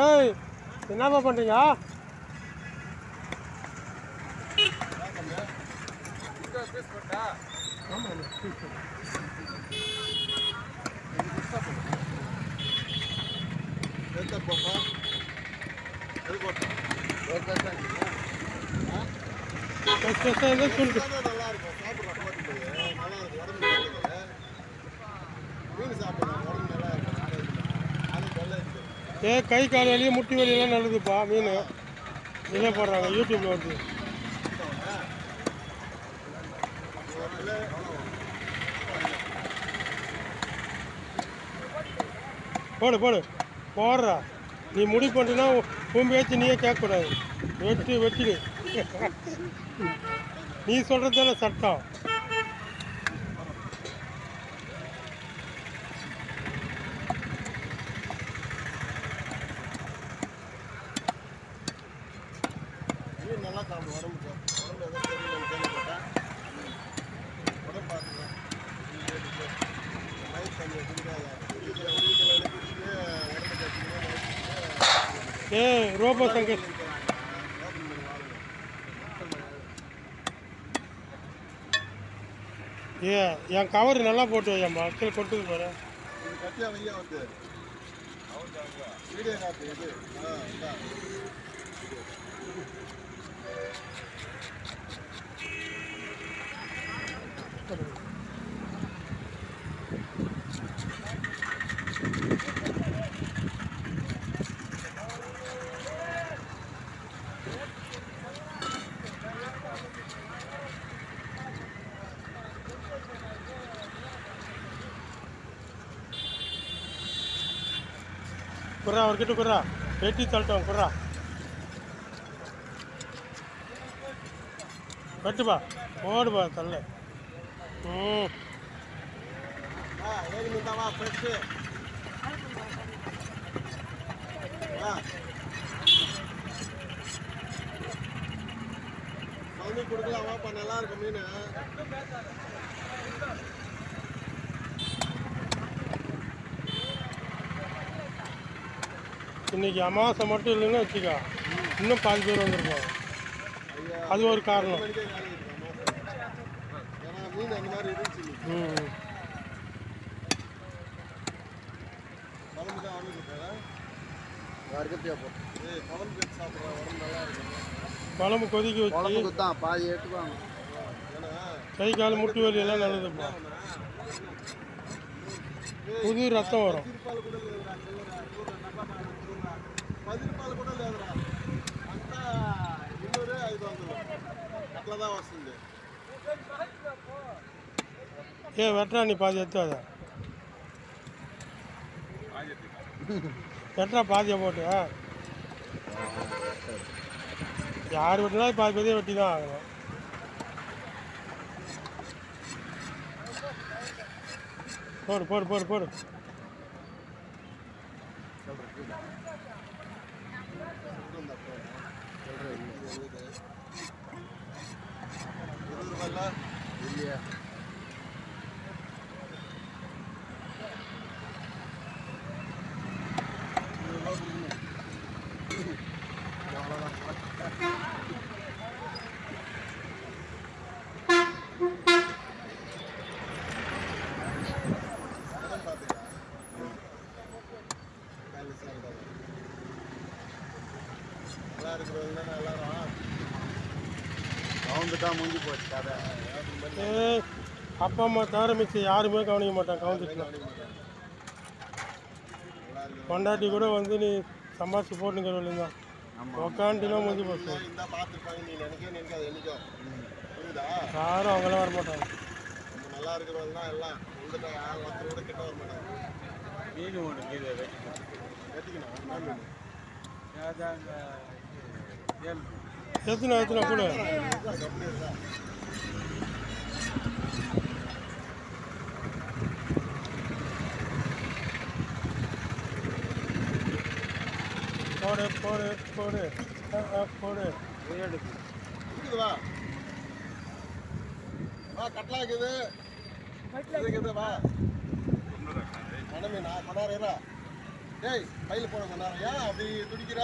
ஏய் என்னப்பா பண்ணுறீங்க ஃபஸ்ட் நல்லா இருக்கும். சாப்பிட்ற நல்லா இருக்கும். மீன் சாப்பிடலாம் உடம்பு நல்லா இருக்கும் ஆரோக்கியம். அது நல்லா இருக்கு ஏ கை கால் வலி முட்டி வலியெல்லாம் நல்லதுப்பா மீன். இதே போடுறாங்க? யூடியூப்பில் வருது. போடு போடு. போடுறா. நீ முடி பண்ணுனா உன் பேச்சு நீயே கேட்கக்கூடாது. வெட்டு வெட்டிடு. நீ சொல்கிறது தானே சட்டம். நல்லா சாப்பிடும் உடம்புக்கு உடம்பு எதாவது தெரியல கேள்விப்பட்டேன். உடம்பு நைட் குடிக்காத வீட்டில் வீட்டில் உடம்பு கட்டிங்க ஏ ரோபோ சங்கர். ஏ என் கவர் நல்லா போட்டு வையம்மா கீழே கொட்டுது பாரு. கட்டியா வையா வந்து? வீடியோ காப்பி இது. ஆ குர்ரா அவர்கிட்ட குர்ரா. வெட்டி தள்ளிட்டோம் குர்ரா. வெட்டுப்பா ஓடுப்பா தள்ள. ம். ஆ ஏழு மீன் வா ஃப்ரெஷ்ஷு வா கவுனி கொடுக்கலாம் வாப்பா நல்லா இருக்கும் மீன் இன்னைக்கு அமாவாசை மட்டும் இல்லைன்னு வச்சுக்கோ. இன்னும் பாதி பேர் வந்திருப்பாங்க ஐயா அது ஒரு காரணம். குழம்பு கொதிக்க வச்சு பாதி எடுத்துக்குவாங்க கை கால் முட்டி வலி எல்லாம் நல்லதுப்பா புது ரத்தம் வரும் பதிர்பால் கூட లేదురా చిల్లర చూడు డబ్బా చూడరా పదిరూపాయలు కూడా లేదురా అంతా ఇన్నూరు ఐదు వందలు అట్లా వస్తుంది ஏ வெட்டுறா நீ பாதி எடுத்தாத வெட்டுறா பாதியை போட்டு ஆ. யார் வெட்டினாலும் பாதி பாதியை வெட்டி தான் ஆகணும் போடு போடு போடு போடு இருபது ரூபாய்ல இல்லையா நல்லா இருக்கிறவங்க தானே எல்லாரும் கவுந்துட்டா முடிஞ்சு போச்சு கதை. அப்பா அம்மா தவிர மிச்சம் யாருமே கவனிக்க மாட்டான் கவுந்துக்கலாம் பொண்டாட்டி கூட வந்து நீ சம்பாதிச்சு போட்டுங்கிற தான். உக்காண்டினா முடிஞ்சு போச்சு. யாரும் அவங்களாம் வர மாட்டாங்க. நம்ம நல்லா இருக்கிறவங்க தான் எல்லாம். வந்துட்டா யாரும் ஒருத்தர் கூட கிட்ட வர மாட்டாங்க. மீன் ஒன்று கீழே வெட்டிக்கணும். என்ன மீன்? அதாங்க ஏழு எத்தனை எத்தனை கூட? போடு போடு போடு. போடு. இருக்குது வா. வா கட்லா இருக்குது. இருக்குது வா. மணமீனா கொண்டாடுறா டேய் கையில் போட சொன்னாங்க. ஏன் அப்படி துடிக்கிற?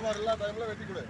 വെട്ടാൻ പാടില്ല ടൈമിൽ വെട്ടിക്കൂടെ